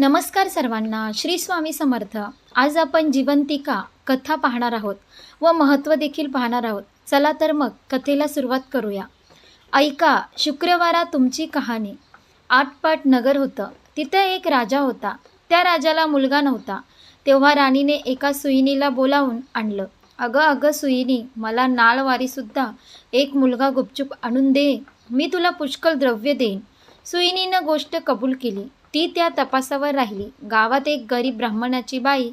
नमस्कार सर्वांना श्री स्वामी समर्थ. आज आपण जिवंतिका कथा पाहणार आहोत व महत्त्व देखील पाहणार आहोत. चला तर मग कथेला सुरुवात करूया. ऐका शुक्रवारा तुमची कहाणी. आटपाट नगर होतं. तिथं एक राजा होता. त्या राजाला मुलगा नव्हता. तेव्हा राणीने एका सुईणीला बोलावून आणलं. अगं अगं सुईणी मला नाळवारीसुद्धा एक मुलगा गुपचूप आणून दे. मी तुला पुष्कळ द्रव्य देईन. सुईणीनं गोष्ट कबूल केली. ती त्या तपासावर राहिली. गावात एक गरीब ब्राह्मणाची बाई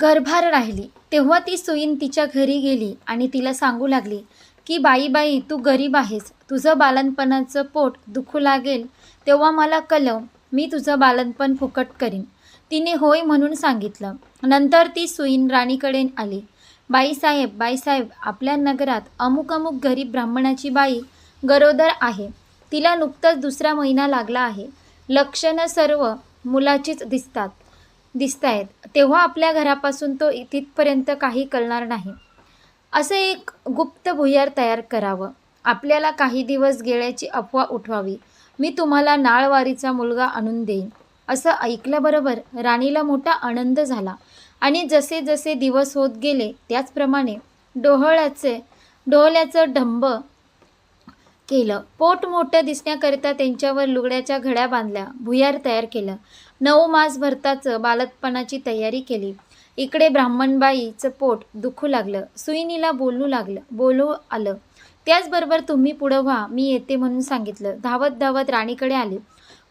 गर्भार राहिली. तेव्हा ती सुईन तिच्या घरी गेली आणि तिला सांगू लागली की बाई बाई तू गरीब आहेस. तुझं बालनपणाचं पोट दुखू लागेल. तेव्हा मला कलव मी तुझं बालनपण फुकट करीन. तिने होय म्हणून सांगितलं. नंतर ती सुईन राणीकडे आली. बाईसाहेब बाईसाहेब आपल्या नगरात अमुक अमुक गरीब ब्राह्मणाची बाई गरोदर आहे. तिला नुकताच दुसरा महिना लागला आहे. लक्षणं सर्व मुलाचीच दिसतात दिसत आहेत तेव्हा आपल्या घरापासून तो तिथपर्यंत काही कळणार नाही. असं एक गुप्त भुयार तयार करावं. आपल्याला काही दिवस गेल्याची अफवा उठवावी. मी तुम्हाला नाळवारीचा मुलगा आणून देईन. असं ऐकल्याबरोबर राणीला मोठा आनंद झाला. आणि जसे जसे दिवस होत गेले त्याचप्रमाणे डोहळ्याचे डोहल्याचं ढंब केलं. पोट मोठं दिसण्याकरिता त्यांच्यावर लुगड्याच्या घड्या बांधल्या. भुयार तयार केलं. नऊ मास भरताचं बालतपणाची तयारी केली. इकडे ब्राह्मणबाईचं पोट दुखू लागलं. सुईनीला बोलू लागलं. बोलू आलं. त्याचबरोबर तुम्ही पुढं व्हा. मी येते म्हणून सांगितलं. धावत धावत राणीकडे आले.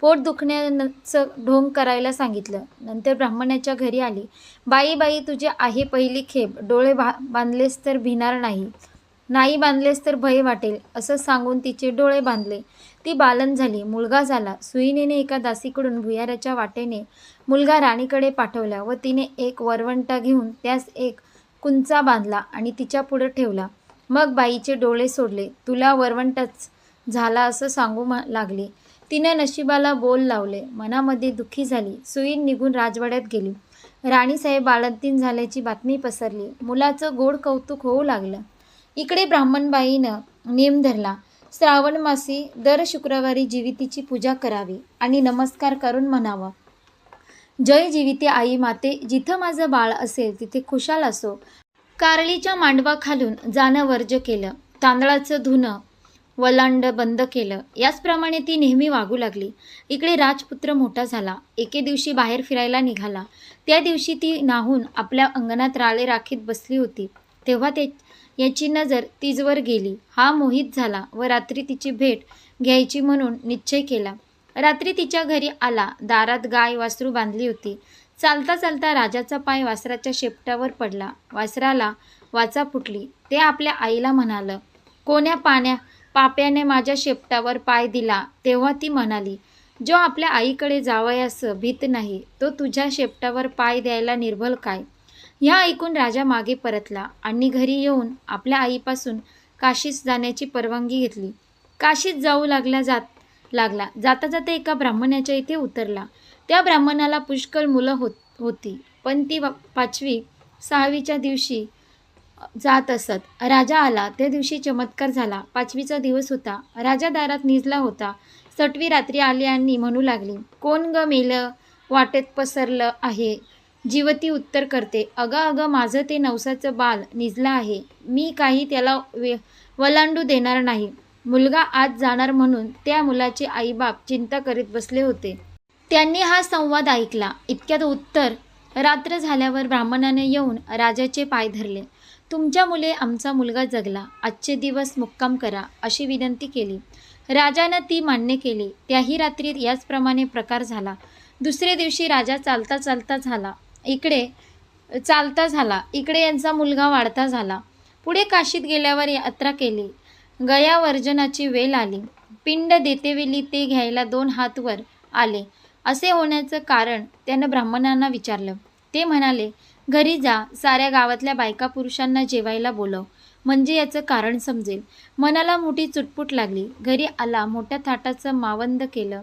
पोट दुखण्याचं ढोंग करायला सांगितलं. नंतर ब्राह्मणाच्या घरी आली. बाई बाई तुझे आहे पहिली खेप. डोळे बा बांधलेस तर भिणार नाही. नाही बांधलेस तर भय वाटेल असं सांगून तिचे डोळे बांधले. ती बालन झाली मुलगा झाला. सुईनेने एका दासीकडून भुयाराच्या वाटेने मुलगा राणीकडे पाठवला व तिने एक वरवंटा घेऊन त्यास एक कुंचा बांधला आणि तिच्या पुढं ठेवला. मग बाईचे डोळे सोडले. तुला वरवंटच झाला असं सांगू मा- लागली तिने नशिबाला बोल लावले. मनामध्ये दुःखी झाली. सुईन निघून राजवाड्यात गेली. राणीसाहेब बाळंतीन झाल्याची बातमी पसरली. मुलाचं गोड कौतुक होऊ लागलं. इकडे ब्राह्मणबाईनं नेम धरला. श्रावण मासी दर शुक्रवारी जीवितीची पूजा करावी आणि नमस्कार करून म्हणावं. जय जीविते आई माते जिथं माझं बाळ असेल तिथे खुशाल असो. कारळीच्या मांडवाखालून जाणं वर्ज केलं. तांदळाचं धुणं वलांड बंद केलं. याचप्रमाणे ती नेहमी वागू लागली. इकडे राजपुत्र मोठा झाला. एके दिवशी बाहेर फिरायला निघाला. त्या दिवशी ती नाहून आपल्या अंगणात राळे राखीत बसली होती. तेव्हा ते याची नजर तिजवर गेली. हा मोहित झाला व रात्री तिची भेट घ्यायची म्हणून निश्चय केला. रात्री तिच्या घरी आला. दारात गाय वासरू बांधली होती. चालता चालता राजाचा पाय वासराच्या शेपटावर पडला. वासराला वाचा फुटली. ते आपल्या आईला म्हणालं कोण्या पाण्या पाप्याने माझ्या शेपटावर पाय दिला? तेव्हा ती म्हणाली जो आपल्या आईकडे जावयास भीत नाही तो तुझ्या शेपटावर पाय द्यायला निर्भल काय? ह्या ऐकून राजा मागे परतला आणि घरी येऊन आपल्या आईपासून काशीस जाण्याची परवानगी घेतली. काशीत जाऊ लागला जात लागला. जाता जाता एका ब्राह्मणाच्या इथे उतरला. त्या ब्राह्मणाला पुष्कळ मुलं होत होती. पण ती पाचवी सहावीच्या दिवशी जात असत. राजा आला. त्या दिवशी चमत्कार झाला. पाचवीचा दिवस होता. राजा दारात निजला होता. सटवी रात्री आली आणि म्हणू लागली कोण ग मेलं? वाटेत पसरलं आहे. जीवती उत्तर करते अगं अगं माझं ते नवसाचं बाल निजलं आहे. मी काही त्याला वे वलांडू देणार नाही. मुलगा आज जाणार म्हणून त्या मुलाचे आईबाप चिंता करीत बसले होते. त्यांनी हा संवाद ऐकला. इतक्यात उत्तर रात्र झाल्यावर ब्राह्मणाने येऊन राजाचे पाय धरले. तुमच्या मुले आमचा मुलगा जगला. आजचे दिवस मुक्काम करा अशी विनंती केली. राजानं ती मान्य केली. त्याही रात्री याचप्रमाणे प्रकार झाला. दुसऱ्या दिवशी राजा चालता चालता झाला. इकडे चालता झाला. इकडे यांचा मुलगा वाढता झाला. पुढे काशीत गेल्यावर यात्रा केली. गया वर्जनाची वेळ आली. पिंड देतेवेली ते घ्यायला दोन हातवर आले. असे होण्याचं कारण त्यानं ब्राह्मणांना विचारलं. ते म्हणाले घरी जा. साऱ्या गावातल्या बायका पुरुषांना जेवायला बोलव. म्हणजे याचं कारण समजेल. मनाला मोठी चुटपुट लागली. घरी आला मोठ्या थाटाचं मावंद केलं.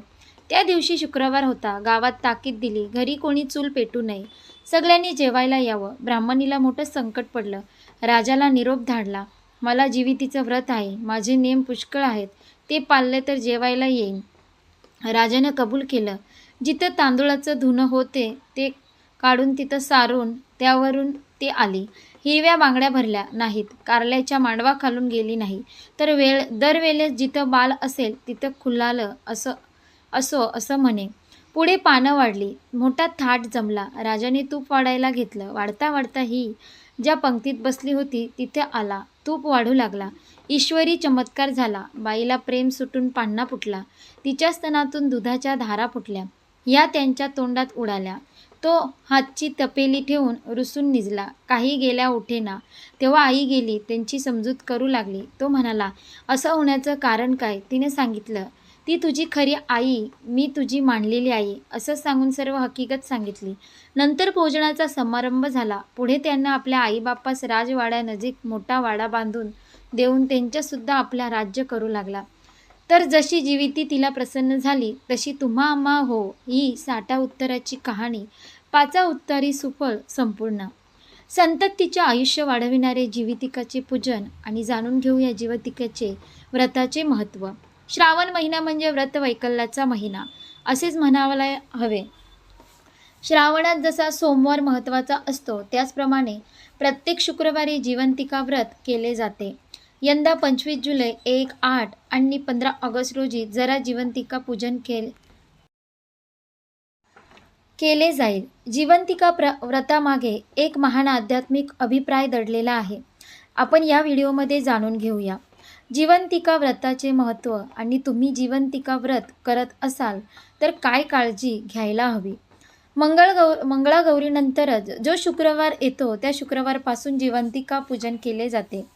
त्या दिवशी शुक्रवार होता. गावात ताकीद दिली. घरी कोणी चूल पेटू नये. सगळ्यांनी जेवायला यावं. ब्राह्मणीला मोठं संकट पडलं. राजाला निरोप धाडला. मला जीवितीचं व्रत आहे. माझे नियम पुष्कळ आहेत. ते पाळले तर जेवायला येईन. राजानं कबूल केलं. जिथं तांदूळाचं धुणं होते ते काढून तिथं सारून त्यावरून ते आली. हिरव्या बांगड्या भरल्या नाहीत. कारल्याच्या मांडवा खालून गेली नाही. तर वेळ दरवेळेस जिथं बाल असेल तिथं खुलालं असं असो असं म्हणे. पुढे पानं वाढली. मोठा थाट जमला. राजाने तूप वाढायला घेतलं. वाढता वाढता ही ज्या पंक्तीत बसली होती तिथे आला. तूप वाढू लागला. ईश्वरी चमत्कार झाला. बाईला प्रेम सुटून पान्ना फुटला. तिच्या स्तनातून दुधाच्या धारा फुटल्या. या त्यांच्या तोंडात उडाल्या. तो हातची तपेली ठेवून रुसून निजला. काही गेल्या उठेना. तेव्हा आई गेली. त्यांची समजूत करू लागली. तो म्हणाला असं होण्याचं कारण काय? तिने सांगितलं ती तुझी खरी आई मी तुझी मानलेली आई असं सांगून सर्व हकीकत सांगितली. नंतर भोजनाचा समारंभ झाला. पुढे त्यांना आपल्या आईबापास राजवाड्यानजीक मोठा वाडा बांधून देऊन त्यांच्यासुद्धा आपला राज्य करू लागला. तर जशी जीविती तिला प्रसन्न झाली तशी तुम्हा आम्हा हो ही साठा उत्तराची कहाणी पाचा उत्तरी सुफळ संपूर्ण. संततीचे आयुष्य वाढविणारे जीवितिकाचे पूजन आणि जाणून घेऊया जीवतिकाचे व्रताचे महत्त्व श्रावण महिना म्हणजे व्रत वैकल्याचा महिना. असेच म्हणायला हवे. श्रावणात जसा सोमवार महत्त्वाचा असतो त्याचप्रमाणे प्रत्येक शुक्रवारी जीवंतिका व्रत केले जाते. यंदा पंचवीस जुलै एक आठ आणि पंधरा ऑगस्ट रोजी जरा जीवंतिका पूजन केले केले जाईल. जीवंतिका प्र व्रतामागे एक महान आध्यात्मिक अभिप्राय दडलेला आहे. आपण या व्हिडिओमध्ये जाणून घेऊया. जीवंतिका व्रताचे महत्त्व आणि तुम्ही जीवंतिका व्रत करत असाल तर काय काळजी घ्यायला हवी? मंगळगौ मंगळागौरीनंतरच जो शुक्रवार येतो त्या शुक्रवारपासून जीवंतिका पूजन केले जाते.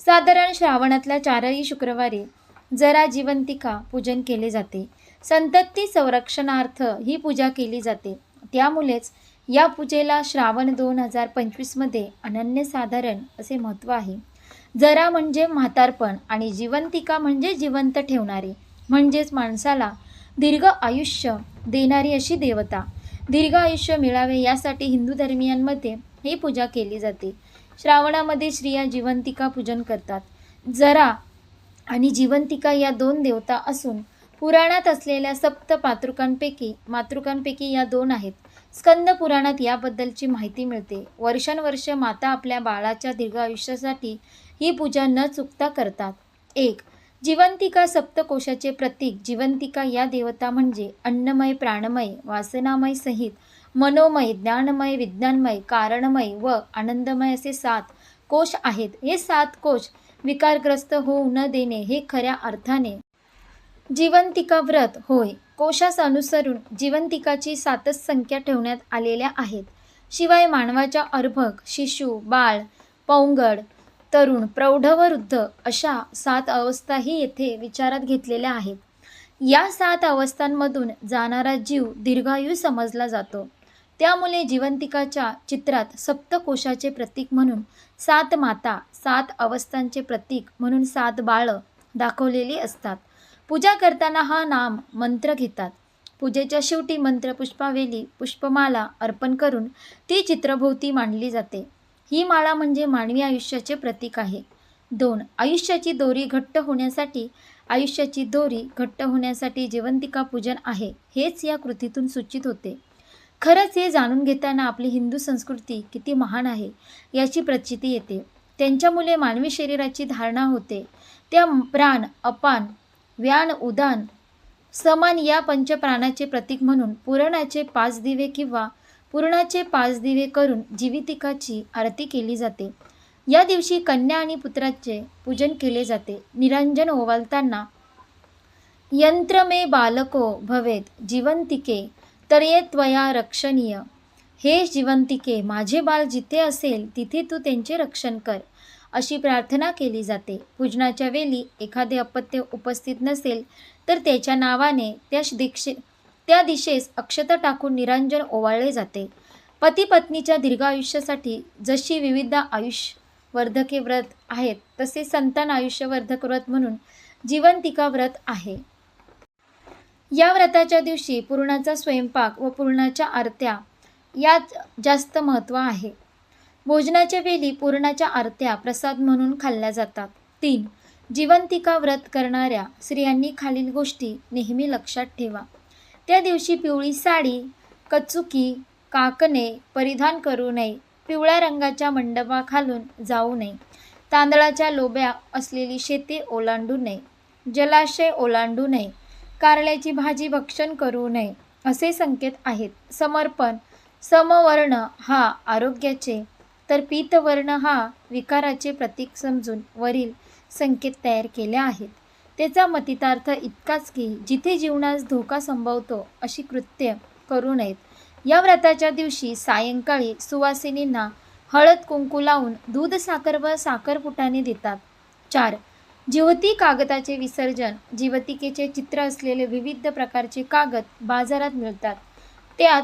साधारण श्रावणातल्या चारही शुक्रवारी जरा जीवंतिका पूजन केले जाते. संतती संरक्षणार्थ ही पूजा केली जाते. त्यामुळेच या पूजेला श्रावण दोन हजार पंचवीसमध्ये अनन्यसाधारण असे महत्त्व आहे. जरा म्हणजे म्हातारपण आणि जिवंतिका म्हणजे जिवंत ठेवणारी. म्हणजेच माणसाला दीर्घ आयुष्य देणारी अशी देवता. दीर्घ आयुष्य मिळावे यासाठी हिंदू धर्मियांमध्ये ही पूजा केली जाते. श्रावणामध्ये स्त्रिया जिवंतिका पूजन करतात. जरा आणि जिवंतिका या दोन देवता असून पुराणात असलेल्या सप्त पातृकांपैकी मातृकांपैकी या दोन आहेत. स्कंद पुराणात याबद्दलची माहिती मिळते. वर्षानुवर्ष माता आपल्या बाळाच्या दीर्घ आयुष्यासाठी ही पूजा न चुकता करतात. एक जिवंतिका सप्तकोशाचे प्रतीक. जिवंतिका या देवता म्हणजे अन्नमय प्राणमय वासनामय सहित मनोमय ज्ञानमय विज्ञानमय कारणमय व आनंदमय असे सात कोश आहेत. हे सात कोश विकारग्रस्त होऊ न देणे हे खऱ्या अर्थाने जिवंतिका व्रत. होय कोशास अनुसरून जिवंतिकाची सातच संख्या ठेवण्यात आलेल्या आहेत. शिवाय मानवाच्या अर्भक शिशु बाळ पौंगड तरुण प्रौढ व वृद्ध अशा सात अवस्थाही येथे विचारात घेतलेल्या आहेत. या सात अवस्थांमधून जाणारा जीव दीर्घायू समजला जातो. त्यामुळे जिवंतिकाच्या चित्रात सप्तकोशाचे प्रतीक म्हणून सात माता सात अवस्थांचे प्रतीक म्हणून सात बाळं दाखवलेली असतात. पूजा करताना हा नाम मंत्र घेतात. पूजेच्या शेवटी मंत्र पुष्पावेली पुष्पमाला अर्पण करून ती चित्रभोवती मांडली जाते. ही माळा म्हणजे मानवी आयुष्याचे प्रतीक आहे. दोन आयुष्याची दोरी घट्ट होण्यासाठी आयुष्याची दोरी घट्ट होण्यासाठी जिवंतिका पूजन आहे हेच या कृतीतून सूचित होते. खरंच हे जाणून घेताना आपली हिंदू संस्कृती किती महान आहे याची प्रचिती येते. त्यांच्यामुळे मानवी शरीराची धारणा होते. त्या प्राण अपान व्यान उदान समान या पंचप्राणाचे प्रतीक म्हणून पुराणाचे पाच दिवे किंवा पूर्णाचे पाच दिवे करून जीवितिकाची आरती केली जाते. या दिवशी कन्या आणि पुत्राचे पूजन केले जाते. निरंजन ओवालताना यंत्रमे बालको भवेत जिवंतिके तरये त्वया रक्षणीय. हे जिवंतिके माझे बाल जिथे असेल तिथे तू त्यांचे रक्षण कर अशी प्रार्थना केली जाते. पूजनाच्या वेळी एखादे अपत्य उपस्थित नसेल तर त्याच्या नावाने त्या दीक्षे त्या दिशेस अक्षता टाकून निरंजन ओवाळले जाते. पती पत्नीच्या दीर्घ आयुष्यासाठी जशी विविध आयुष्यवर्धके व्रत आहेत तसे संतान आयुष्यवर्धक व्रत म्हणून जीवंतिका व्रत आहे. या व्रताच्या दिवशी पूर्णाचा स्वयंपाक व पूर्णाच्या आरत्या यात जास्त महत्त्व आहे. भोजनाच्या वेळी पूर्णाच्या आरत्या प्रसाद म्हणून खाल्ल्या जातात. तीन जिवंतिका व्रत करणाऱ्या स्त्रियांनी खालील गोष्टी नेहमी लक्षात ठेवा. त्या दिवशी पिवळी साडी कचुकी काकणे परिधान करू नये. पिवळ्या रंगाच्या मंडपाखालून जाऊ नये. तांदळाच्या लोब्या असलेली शेती ओलांडू नये. जलाशय ओलांडू नये. कारल्याची भाजी भक्षण करू नये असे संकेत आहेत. समर्पण समवर्ण हा आरोग्याचे तर पीतवर्ण हा विकाराचे प्रतीक समजून वरील संकेत तयार केले आहेत. त्याचा मतितार्थ इतकाच की जिथे जीवनास धोका संभवतो अशी कृत्य करू नयेत. या व्रताच्या दिवशी सायंकाळी सुवासिनींना हळद कुंकू लावून दूध साखर व साखरपुटाने देतात. चार. जिवती कागदाचे विसर्जन जीवतिकेचे चित्र असलेले विविध प्रकारचे कागद बाजारात मिळतात. त्यात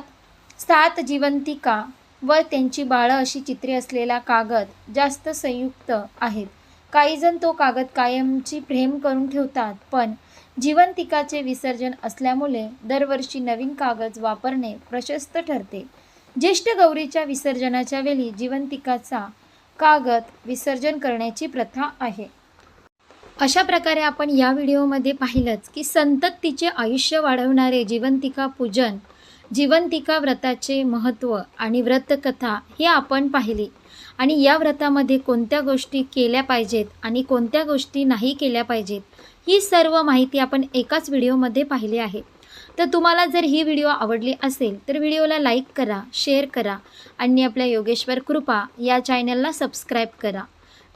सात जिवंतिका व त्यांची बाळं अशी चित्रे असलेला कागद जास्त संयुक्त आहेत. काहीजण तो कागद कायमची प्रेम करून ठेवतात पण जिवंतिकाचे विसर्जन असल्यामुळे दरवर्षी नवीन कागद वापरणे प्रशस्त ठरते. ज्येष्ठ गौरीच्या विसर्जनाच्या वेळी जिवंतिकाचा कागद विसर्जन करण्याची प्रथा आहे. अशा प्रकारे आपण या व्हिडिओमध्ये पाहिलंच की संततीचे आयुष्य वाढवणारे जिवंतिका पूजन जिवंतिका व्रताचे महत्त्व आणि व्रतकथा हे आपण पाहिली. आणि या व्रतामध्ये कोणत्या गोष्टी केल्या पाहिजेत आणि कोणत्या गोष्टी नाही केल्या पाहिजेत ही सर्व माहिती आपण एकाच व्हिडिओमध्ये पाहिली आहे. तर तुम्हाला जर ही व्हिडिओ आवडली असेल तर व्हिडिओला लाईक करा शेअर करा आणि आपल्या योगेश्वर कृपा या चॅनलला सबस्क्राईब करा.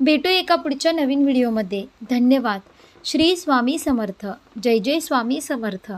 भेटू एका पुढच्या नवीन व्हिडिओमध्ये. धन्यवाद. श्री स्वामी समर्थ. जय जय स्वामी समर्थ.